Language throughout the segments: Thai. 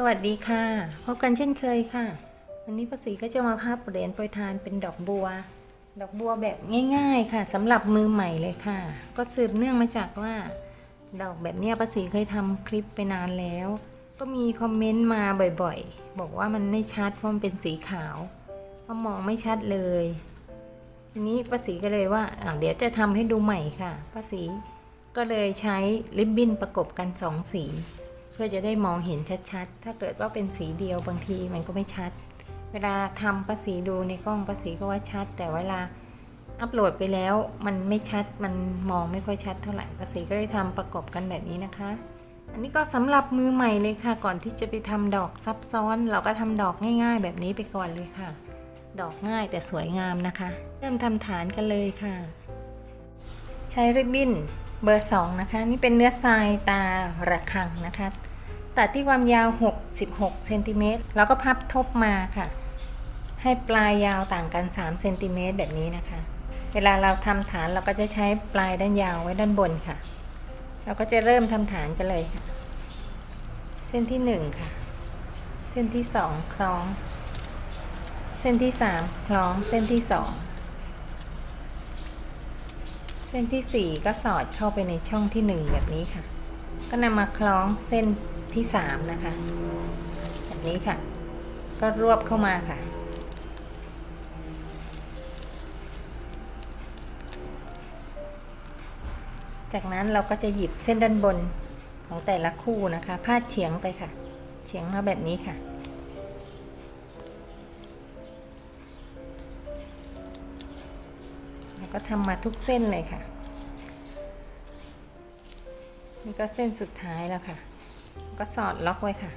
สวัสดีค่ะ พบกันเช่นเคยค่ะ วันนี้ป้าศรีก็จะมาพับเหรียญโปรยทานเป็นดอกบัว ดอกบัวแบบง่าย ๆ ค่ะสำหรับมือใหม่เลยค่ะ ก็สืบเนื่องมาจากว่า ดอกแบบเนี้ยป้าศรีเคยทำคลิปไปนานแล้ว ก็มีคอมเมนต์มาบ่อยๆ บอกว่ามันไม่ชัดเพราะมันเป็นสีขาวว่ามองไม่ชัดเลย ทีนี้ป้าศรีก็เลยว่าเดี๋ยวจะทำให้ดูใหม่ค่ะป้าศรีก็เลยใช้ริบบิ้นประกบกันสองสี พื่อจะได้มองเห็นชัดๆ ถ้าเกิดว่าเป็นสีเดียวบางทีมันก็ไม่ชัด เวลาทำป้าสีดูในกล้องป้าสีก็ว่าชัด แต่เวลาอัปโหลดไปแล้วมันไม่ชัดมันมองไม่ค่อยชัดเท่าไหร่ป้าสีก็เลยทำประกบกันแบบนี้นะคะ อันนี้ก็สำหรับมือใหม่เลยค่ะ ก่อนที่จะไปทำดอกซับซ้อน เราก็ทำดอกง่าย ๆ แบบนี้ไปก่อนเลยค่ะ ดอกง่ายแต่สวยงามนะคะ เริ่มทำฐานกันเลยค่ะ ใช้ริบบิ้นเบอร์ 2 นะคะ นี่เป็นเนื้อทรายตาระฆังนะคะ ตัดที่ความยาว 66เซนติเมตรแล้วก็พับทบมาค่ะ ให้ปลายยาวต่างกัน3เซนติเมตรแบบนี้นะคะ เวลาเราทำฐานเราก็จะใช้ปลายด้านยาวไว้ด้านบนค่ะ เราก็จะเริ่มทำฐานกันเลยค่ะ เส้นที่ 1 ค่ะ เส้นที่ 2 คล้อง เส้นที่ 3 คล้องเส้นที่ 2เส้นที่ 4 ก็สอดเข้าไปในช่องที่ 1 แบบนี้ค่ะ ก็นำมาคล้องเส้นที่3นะคะแบบนี้ค่ะ ก็รวบเข้ามาค่ะ จากนั้นเราก็จะหยิบเส้นด้านบนของแต่ละคู่นะคะ พาดเฉียงไปค่ะ เฉียงมาแบบนี้ค่ะ แล้วก็ทำมาทุกเส้นเลยค่ะ นี่ก็เส้นสุดท้ายแล้วค่ะ ก็สอดล็อกไว้ค่ะ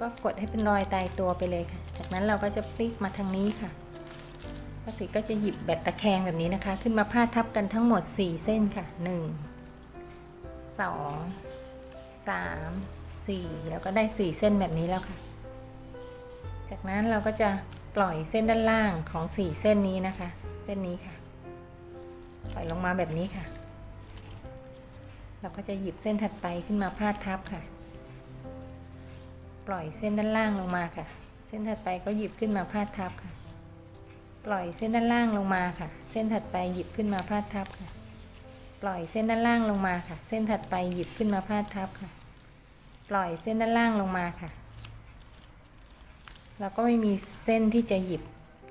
ก็กดให้เป็นรอยตายตัวไปเลยค่ะ จากนั้นเราก็จะพลิกมาทางนี้ค่ะป้าสีก็จะหยิบแบบตะแคงแบบนี้นะคะ ขึ้นมาพาดทับกันทั้งหมด 4 เส้นค่ะ 1 2 3 4 แล้วก็ได้ 4 เส้นแบบนี้แล้วค่ะ จากนั้นเราก็จะปล่อยเส้นด้านล่างของ 4 เส้นนี้นะคะ เส้นนี้ค่ะปล่อยลงมาแบบนี้ค่ะ เราก็จะหยิบเส้นถัดไปขึ้นมาพาดทับค่ะ ปล่อยเส้นด้านล่างลงมาค่ะ เส้นถัดไปก็หยิบขึ้นมาพาดทับค่ะ ปล่อยเส้นด้านล่างลงมาค่ะ เส้นถัดไปหยิบขึ้นมาพาดทับค่ะ ปล่อยเส้นด้านล่างลงมาค่ะ เส้นถัดไปหยิบขึ้นมาพาดทับค่ะ ปล่อยเส้นด้านล่างลงมาค่ะ เราก็ไม่มีเส้นที่จะหยิบ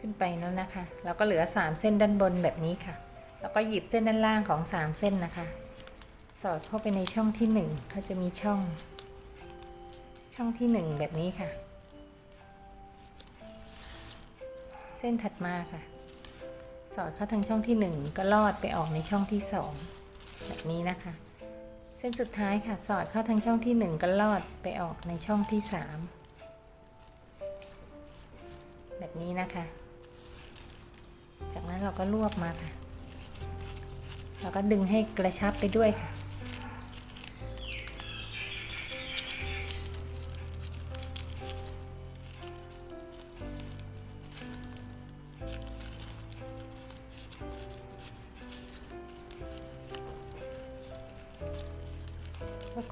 ขึ้นไปแล้วนะคะเราก็เหลือ 3 เส้นด้านบนแบบนี้ค่ะ แล้วก็หยิบเส้นด้านล่างของ 3 เส้นนะคะ สอดเข้าไปในช่องที่ 1 เขาจะมีช่อง ช่องที่ 1 แบบนี้ค่ะ เส้นถัดมาค่ะ สอดเข้าทางช่องที่ 1 ก็ลอดไปออกในช่องที่ 2 แบบนี้นะคะ เส้นสุดท้ายค่ะ สอดเข้าทางช่องที่ 1 ก็ลอดไปออกในช่องที่ 3แบบนี้นะคะ จากนั้นเราก็รวบมาค่ะ เราก็ดึงให้กระชับไปด้วยค่ะ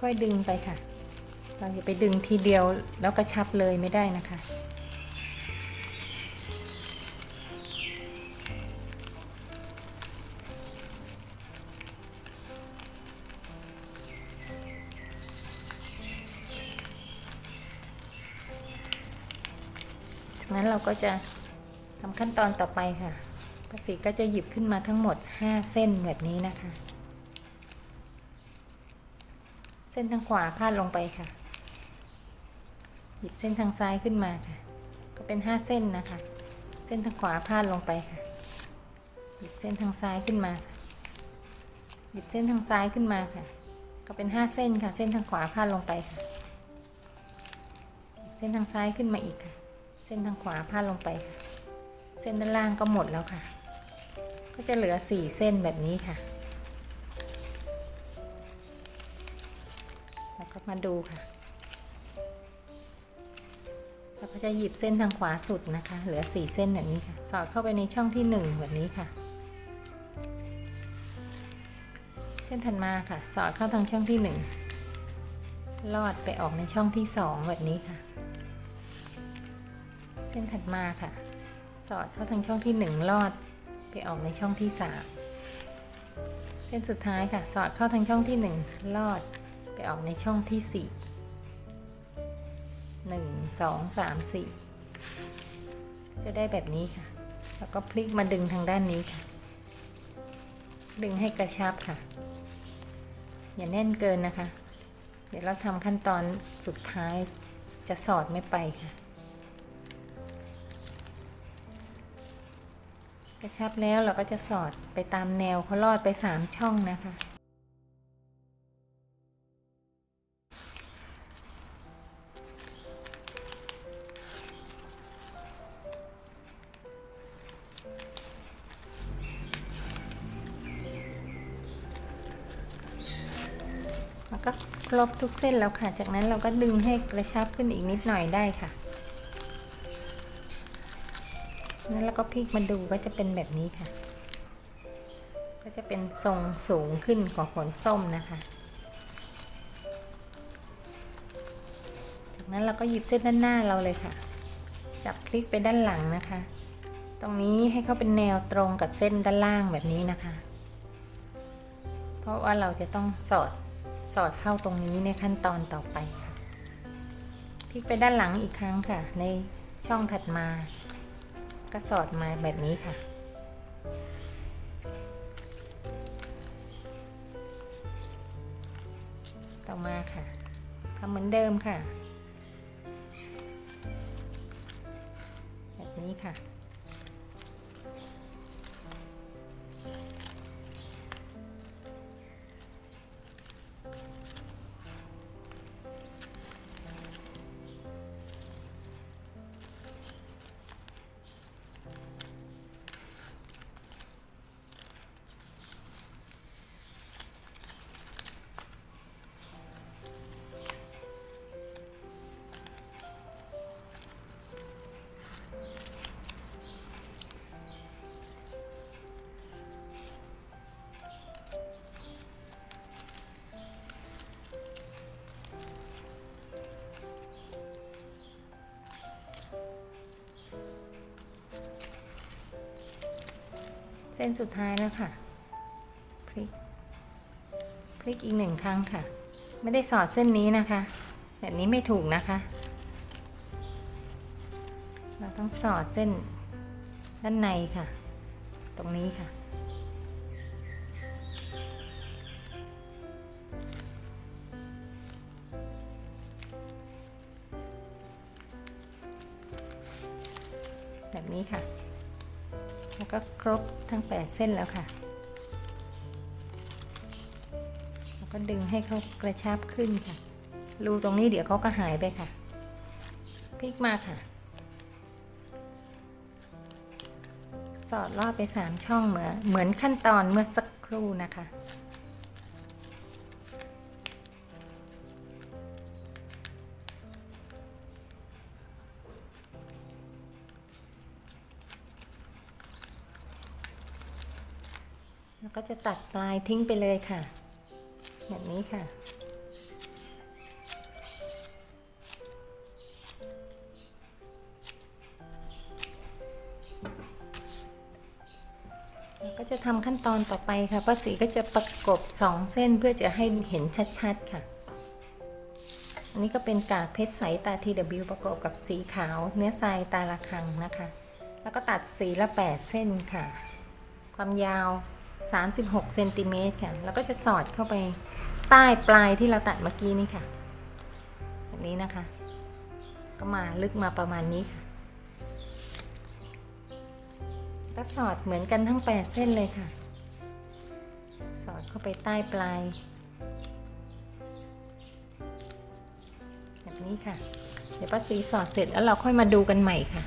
ค่อยๆดึงไปค่ะ เราอย่าไปดึงทีเดียวแล้วกระชับเลยไม่ได้นะคะ นั้นเราก็จะทำขั้นตอนต่อไปค่ะป้าศรีก็จะหยิบขึ้นมาทั้งหมด 5 เส้นแบบนี้นะคะ เส้นทางขวาพาดลงไปค่ะ หยิบเส้นทางซ้ายขึ้นมาค่ะ ก็เป็น 5 เส้นนะคะ เส้นทางขวาพาดลงไปค่ะ หยิบเส้นทางซ้ายขึ้นมา หยิบเส้นทางซ้ายขึ้นมาค่ะ ก็เป็น 5 เส้นค่ะ เส้นทางขวาพาดลงไปค่ะ เส้นทางซ้ายขึ้นมาอีกค่ะ เส้นทางขวาพาดลงไปค่ะ เส้นด้านล่างก็หมดแล้วค่ะ ก็จะเหลือ4เส้นแบบนี้ค่ะ แล้วก็มาดูค่ะเราก็จะหยิบเส้นทางขวาสุดนะคะ เหลือ4เส้นแบบนี้ค่ะ สอดเข้าไปในช่องที่1แบบนี้ค่ะเส้นถัดมาค่ะ สอดเข้าทางช่องที่หนึ่งลอดไปออกในช่องที่สองแบบนี้ค่ะ เส้นถัดมาค่ะ สอดเข้าทางช่องที่หนึ่งลอดไปออกในช่องที่สามเส้นสุดท้ายค่ะ สอดเข้าทางช่องที่หนึ่งลอดไปออกในช่องที่สี่หนึ่งสองสามสี่จะได้แบบนี้ค่ะ แล้วก็พลิกมาดึงทางด้านนี้ค่ะ ดึงให้กระชับค่ะ อย่าแน่นเกินนะคะ เดี๋ยวเราทำขั้นตอนสุดท้ายจะสอดไม่ไปค่ะ กระชับแล้วเราก็จะสอดไปตามแนวเขาลอดไปสามช่องนะคะ แล้วก็ครบทุกเส้นแล้วค่ะ จากนั้นเราก็ดึงให้กระชับขึ้นอีกนิดหน่อยได้ค่ะ แล้วก็พลิกมาดูก็จะเป็นแบบนี้ค่ะ ก็จะเป็นทรงสูงขึ้นกว่าผลส้มนะคะ จากนั้นเราก็หยิบเส้นด้านหน้าเราเลยค่ะ จับพลิกไปด้านหลังนะคะ ตรงนี้ให้เขาเป็นแนวตรงกับเส้นด้านล่างแบบนี้นะคะ เพราะว่าเราจะต้องสอดสอดเข้าตรงนี้ในขั้นตอนต่อไปค่ะ พลิกไปด้านหลังอีกครั้งค่ะ ในช่องถัดมา ก็สอดมาแบบนี้ค่ะ ต่อมาค่ะทำเหมือนเดิมค่ะ แบบนี้ค่ะ เส้นสุดท้ายแล้วค่ะ พลิก พลิกอีกหนึ่งครั้งค่ะ ไม่ได้สอดเส้นนี้นะคะ แบบนี้ไม่ถูกนะคะ เราต้องสอดเส้นด้านในค่ะ ตรงนี้ค่ะ แบบนี้ค่ะ ก็ครบทั้ง 8 เส้นแล้วค่ะแล้วก็ดึงให้เขากระชับขึ้นค่ะ รูตรงนี้เดี๋ยวเขาก็หายไปค่ะ พลิกมาค่ะ สอดลอดไป 3 ช่องเหมือนเหมือนขั้นตอนเมื่อสักครู่นะคะ ก็จะตัดปลายทิ้งไปเลยค่ะ แบบนี้ค่ะ ก็จะทำขั้นตอนต่อไปค่ะป้าสีก็จะประกบสองเส้นเพื่อจะให้เห็นชัดๆค่ะ อันนี้ก็เป็นกากเพชรใสตา TW ประกอบกับสีขาวเนื้อทรายตาละคังนะคะ แล้วก็ตัดสีละ 8 เส้นค่ะความยาว 36เซนติเมตรค่ะ แล้วก็จะสอดเข้าไปใต้ปลายที่เราตัดเมื่อกี้นี่ค่ะแบบนี้นะคะ ก็มาลึกมาประมาณนี้ค่ะก็สอดเหมือนกันทั้ง 8 เส้นเลยค่ะ สอดเข้าไปใต้ปลาย แบบนี้ค่ะ เดี๋ยวป้าซีสอดเสร็จแล้วเราค่อยมาดูกันใหม่ค่ะ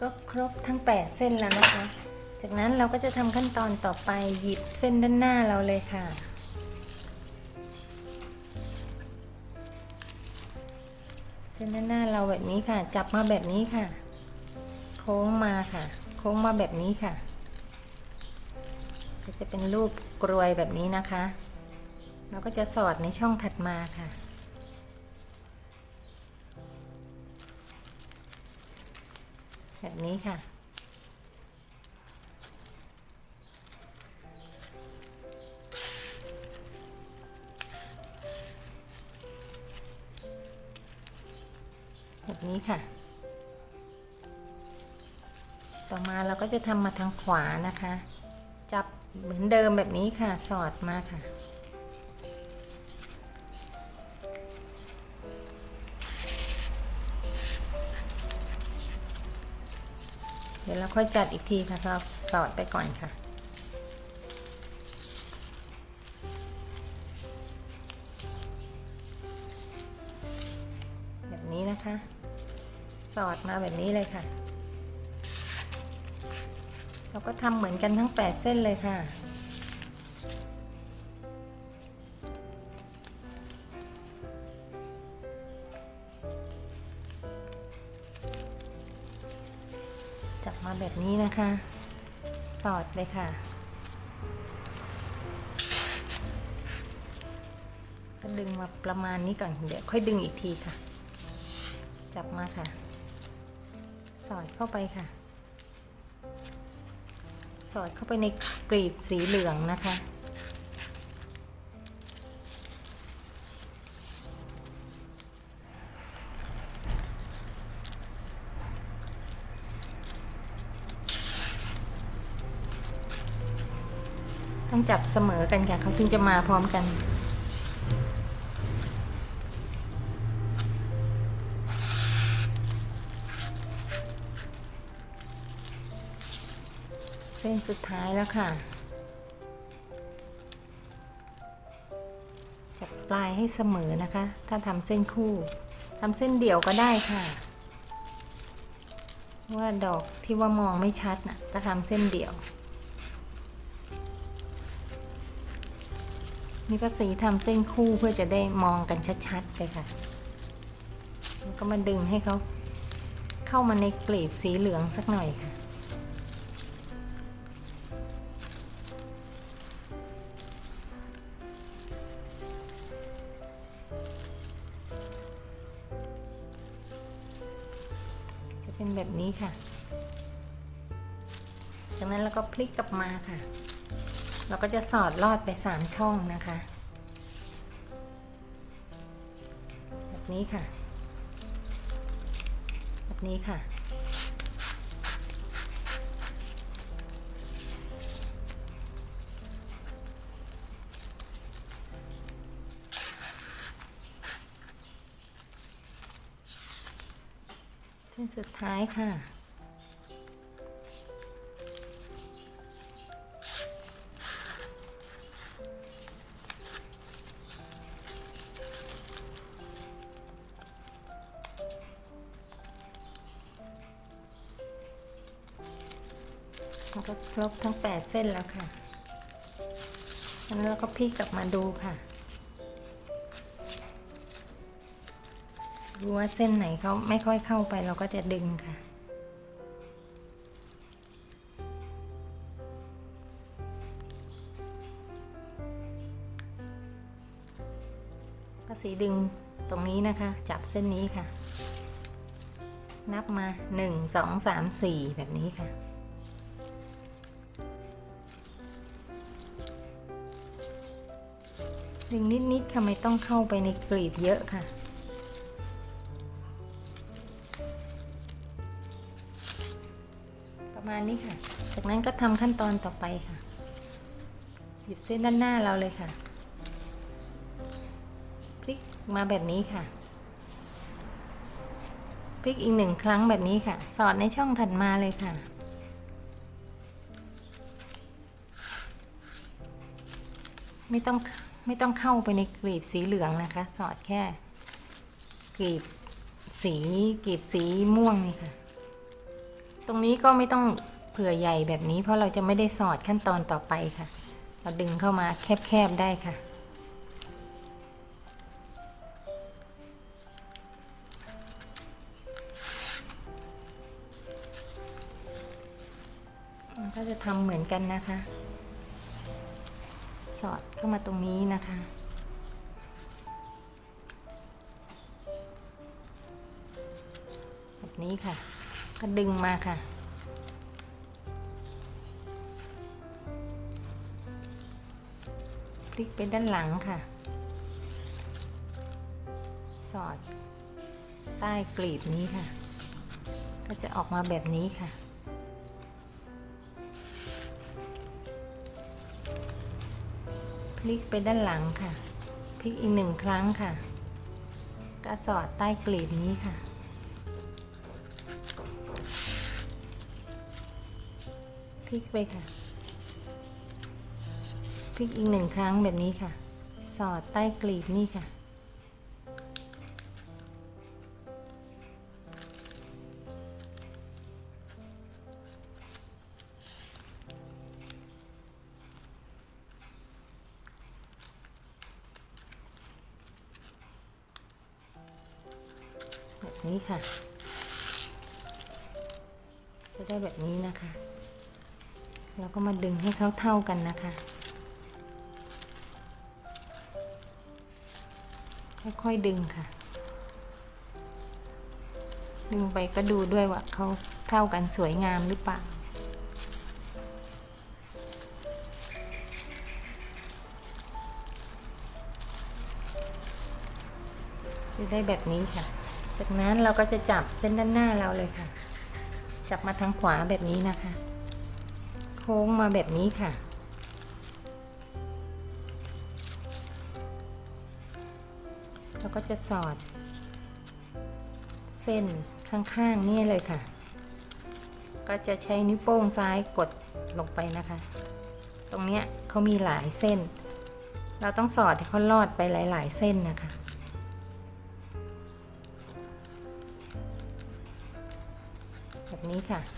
ก็ครบทั้ง 8 เส้นแล้วนะคะ จากนั้นเราก็จะทำขั้นตอนต่อไปหยิบเส้นด้านหน้าเราเลยค่ะ เส้นด้านหน้าเราแบบนี้ค่ะ จับมาแบบนี้ค่ะ โค้งมาค่ะ โค้งมาแบบนี้ค่ะ ก็จะเป็นรูปกรวยแบบนี้นะคะ เราก็จะสอดในช่องถัดมาค่ะแบบนี้ค่ะ นี้ค่ะ ต่อมาเราก็จะทำมาทางขวานะคะ จับเหมือนเดิมแบบนี้ค่ะ สอดมาค่ะ เดี๋ยวเราค่อยจัดอีกทีค่ะเราสอดไปก่อนค่ะ สอดมาแบบนี้เลยค่ะ เราก็ทำเหมือนกันทั้ง 8 เส้นเลยค่ะ จับมาแบบนี้นะคะ สอดเลยค่ะก็ดึงมาประมาณนี้ก่อน เดี๋ยวค่อยดึงอีกทีค่ะ จับมาค่ะ สอดเข้าไปค่ะ สอดเข้าไปในกลีบสีเหลืองนะคะ ต้องจับเสมอกันค่ะเขาถึงจะมาพร้อมกัน ส้นสุดท้ายแล้วค่ะ จับปลายให้เสมอนะคะ ถ้าทำเส้นคู่ทำเส้นเดี่ยวก็ได้ค่ะ ว่าดอกที่ว่ามองไม่ชัดนะ่ะก็ทำเส้นเดี่ยว นี่ก็สีทำเส้นคู่เพื่อจะได้มองกันชัดๆไปค่ะแล้วก็มาดึงให้เขาเข้ามาในกลีบสีเหลืองสักหน่อยค่ะ เป็นแบบนี้ค่ะ จากนั้นเราก็พลิกกลับมาค่ะ เราก็จะสอดลอดไปสามช่องนะคะ แบบนี้ค่ะ แบบนี้ค่ะ ท้ายค่ะมันก็ครบทั้ง 8 เส้นแล้วค่ะ แล้วเราก็พลิกกลับมาดูค่ะ ดูว่าเส้นไหนเขาไม่ค่อยเข้าไปเราก็จะดึงค่ะ ก็สีดึงตรงนี้นะคะ จับเส้นนี้ค่ะ นับมา 1 2 3 4 แบบนี้ค่ะดึงนิดๆค่ะไม่ต้องเข้าไปในกลีบเยอะค่ะ ประมาณนี้ค่ะ จากนั้นก็ทำขั้นตอนต่อไปค่ะ หยิบเส้นด้านหน้าเราเลยค่ะ พลิกมาแบบนี้ค่ะ พลิกอีกหนึ่งครั้งแบบนี้ค่ะ สอดในช่องถัดมาเลยค่ะไม่ต้องไม่ต้องเข้าไปในกลีบสีเหลืองนะคะ สอดแค่กลีบสีกลีบสีม่วงนี่ค่ะ ตรงนี้ก็ไม่ต้องเผื่อใหญ่แบบนี้ เพราะเราจะไม่ได้สอดขั้นตอนต่อไปค่ะ เราดึงเข้ามาแคบๆได้ค่ะ ก็จะทำเหมือนกันนะคะ สอดเข้ามาตรงนี้นะคะแบบนี้ค่ะ ก็ดึงมาค่ะ พลิกไปด้านหลังค่ะ สอด ใต้กลีบนี้ค่ะ ก็จะออกมาแบบนี้ค่ะพลิกไปด้านหลังค่ะ พลิกอีกหนึ่งครั้งค่ะ ก็สอดใต้กลีบนี้ค่ะ พลิกไปค่ะ พลิกอีกหนึ่งครั้งแบบนี้ค่ะ สอดใต้กลีบนี่ค่ะ เท่ากันนะคะ ค่อยๆดึงค่ะ ดึงไปก็ดูด้วยว่าเขาเท่ากันสวยงามหรือเปล่าจะได้แบบนี้ค่ะ จากนั้นเราก็จะจับเส้นด้านหน้าเราเลยค่ะ จับมาทางขวาแบบนี้นะคะ ค้งมาแบบนี้ค่ะ แล้วก็จะสอด เส้นข้างๆนี่เลยค่ะ ก็จะใช้นิ้วโป้งซ้ายกดลงไปนะคะ ตรงเนี้ยเขามีหลายเส้น เราต้องสอดให้เขาลอดไปหลาย ๆ เส้นนะคะแบบนี้ค่ะทะ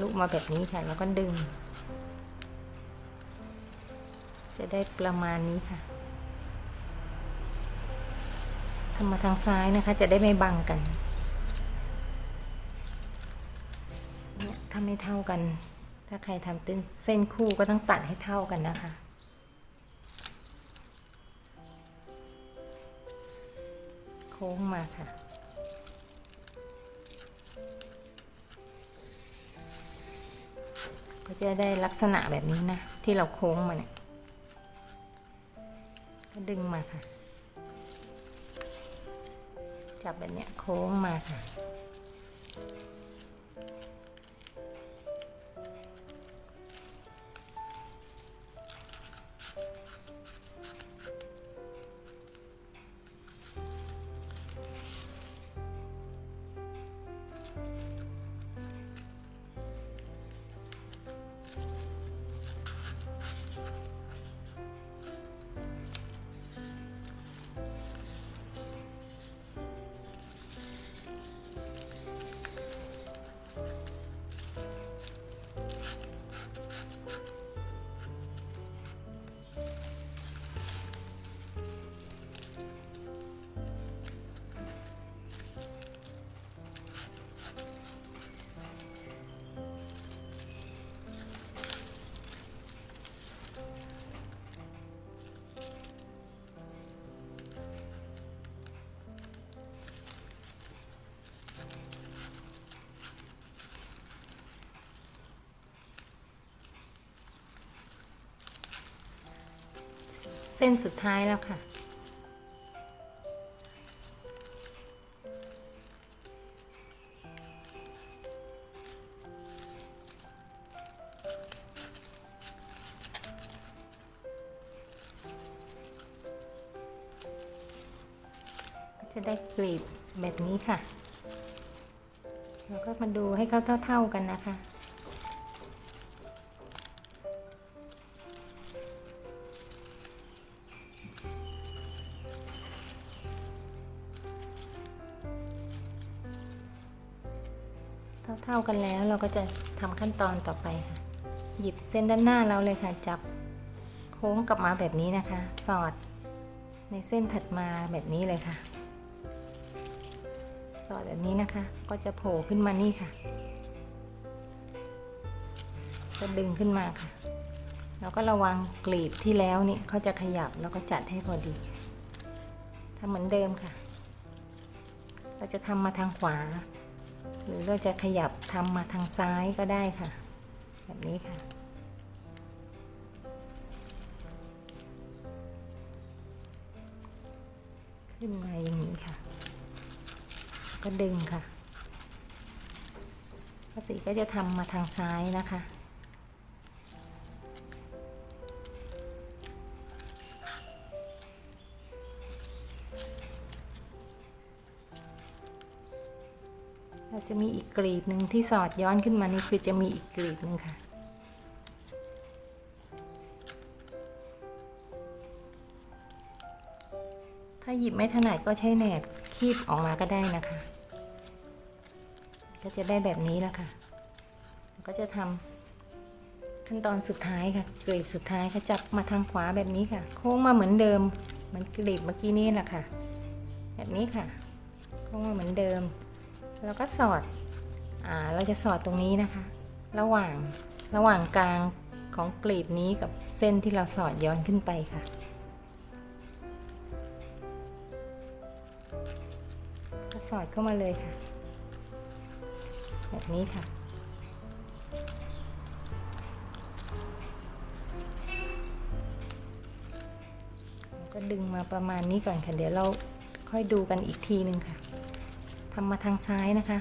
ลุมาแบบนี้ค่ะ แล้วก็ดึง จะได้ประมาณนี้ค่ะทำมาทางซ้ายนะคะ จะได้ไม่บังกันเนี่ยถ้าไม่เท่ากัน ถ้าใครทำเต้นเส้นคู่ก็ต้องตัดให้เท่ากันนะคะโค้งมาค่ะ ก็จะได้ลักษณะแบบนี้นะ ที่เราโค้งมาเนี่ยก็ดึงมาค่ะ จับแบบเนี้ยโค้งมาค่ะ ส้นสุดท้ายแล้วค่ะก็จะได้กลีบแบบนี้ค่ะ แล้วก็มาดูให้เขาเท่า ๆกันนะคะ เท่าๆกันแล้วเราก็จะทำขั้นตอนต่อไปค่ะ หยิบเส้นด้านหน้าเราเลยค่ะ จับโค้งกลับมาแบบนี้นะคะ สอดในเส้นถัดมาแบบนี้เลยค่ะ สอดแบบนี้นะคะ ก็จะโผล่ขึ้นมานี่ค่ะ ก็ดึงขึ้นมาค่ะ แล้วก็ระวังกลีบที่แล้วนี่เขาจะขยับแล้วก็จัดให้พอดีทำเหมือนเดิมค่ะ เราจะทำมาทางขวา หรือเราจะขยับทำมาทางซ้ายก็ได้ค่ะ แบบนี้ค่ะ ขึ้นมาอย่างนี้ค่ะ ก็ดึงค่ะปกติก็จะทำมาทางซ้ายนะคะ จะมีอีกกรีบหนึ่งที่สอดย้อนขึ้นมานี่คือจะมีอีกกรีบหนึ่งค่ะ ถ้าหยิบไม่ถนัดก็ใช้แหนบคีบออกมาก็ได้นะคะ ก็จะได้แบบนี้แล้วค่ะ ก็จะทำขั้นตอนสุดท้ายค่ะกรีบสุดท้ายค่ะจับมาทางขวาแบบนี้ค่ะ โค้งมาเหมือนเดิมเหมือนกรีบเมื่อกี้นี่แหละค่ะ แบบนี้ค่ะ โค้งมาเหมือนเดิม แล้วก็สอดอ่าเราจะสอดตรงนี้นะคะ ระหว่างระหว่างกลางของกลีบนี้กับเส้นที่เราสอดย้อนขึ้นไปค่ะก็สอดเข้ามาเลยค่ะ แบบนี้ค่ะก็ดึงมาประมาณนี้ก่อนค่ะ เดี๋ยวเราค่อยดูกันอีกทีหนึ่งค่ะ ทำมาทางซ้ายนะคะ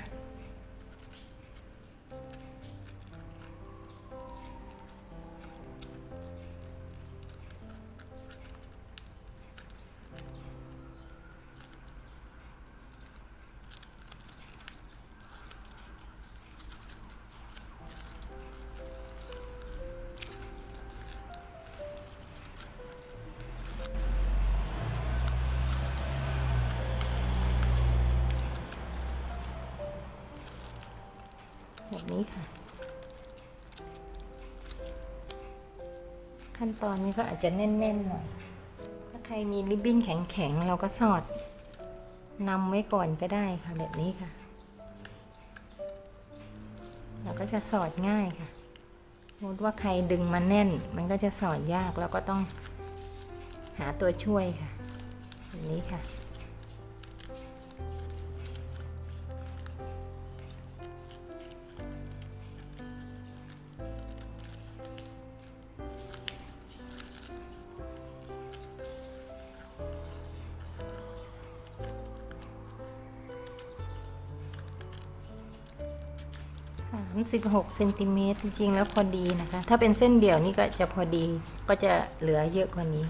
แบบนี้ค่ะ ขั้นตอนนี้ก็อาจจะแน่นๆหน่อย ถ้าใครมีริบบิ้นแข็งๆ เราก็สอดนำไว้ก่อนก็ได้ค่ะแบบนี้ค่ะ เราก็จะสอดง่ายค่ะสมมติว่าใครดึงมาแน่น มันก็จะสอดยากแล้วก็ต้องหาตัวช่วยค่ะแบบนี้ค่ะ 36เซนติเมตรจริงๆแล้วพอดีนะคะ ถ้าเป็นเส้นเดี่ยวนี่ก็จะพอดีก็จะเหลือเยอะกว่านี้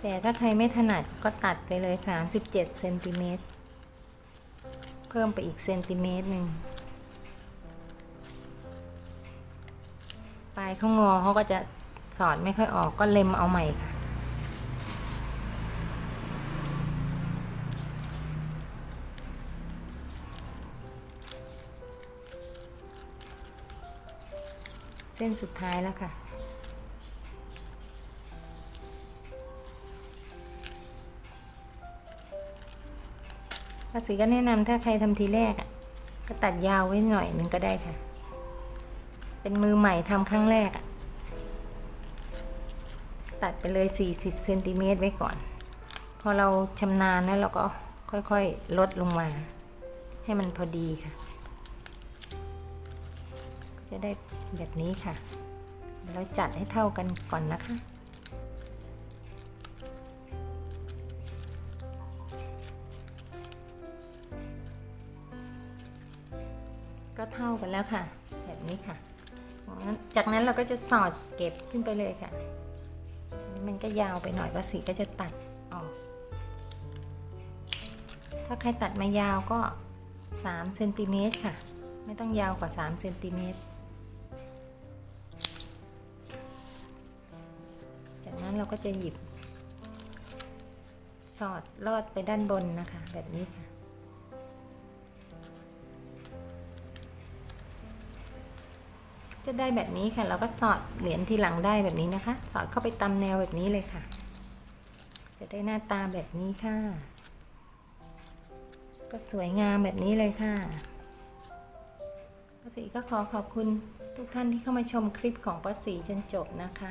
แต่ถ้าใครไม่ถนัดก็ตัดไปเลย 37เซนติเมตรเพิ่มไปอีกเซนติเมตรหนึ่งปลายเขางอเขาก็จะสอดไม่ค่อยออกก็เล็มเอาใหม่ค่ะ เส้นสุดท้ายแล้วค่ะ ภาษีก็แนะนำถ้าใครทำทีแรกอะก็ตัดยาวไว้หน่อยหนึงก็ได้ค่ะ เป็นมือใหม่ทำครั้งแรกอะตัดไปเลย 40เซนติเมตรไว้ก่อน พอเราชำนาญแล้วเราก็ค่อยๆ ลดลงมา ให้มันพอดีค่ะ จะได้แบบนี้ค่ะเราจัดให้เท่ากันก่อนนะคะ ก็เท่ากันแล้วค่ะ แบบนี้ค่ะ จากนั้นเราก็จะสอดเก็บขึ้นไปเลยค่ะ มันก็ยาวไปหน่อยก็สีก็จะตัดออก ถ้าใครตัดมายาวก็3เซนติเมตรค่ะ ไม่ต้องยาวกว่า3เซนติเมตร เราก็จะหยิบ สอดลอดไปด้านบนนะคะ แบบนี้ค่ะ จะได้แบบนี้ค่ะ เราก็สอดเหรียญทีหลังได้แบบนี้นะคะ สอดเข้าไปตามแนวแบบนี้เลยค่ะ จะได้หน้าตาแบบนี้ค่ะ ก็สวยงามแบบนี้เลยค่ะป้าศรีก็ขอขอบคุณทุกท่านที่เข้ามาชมคลิปของป้าศรีจนจบนะคะ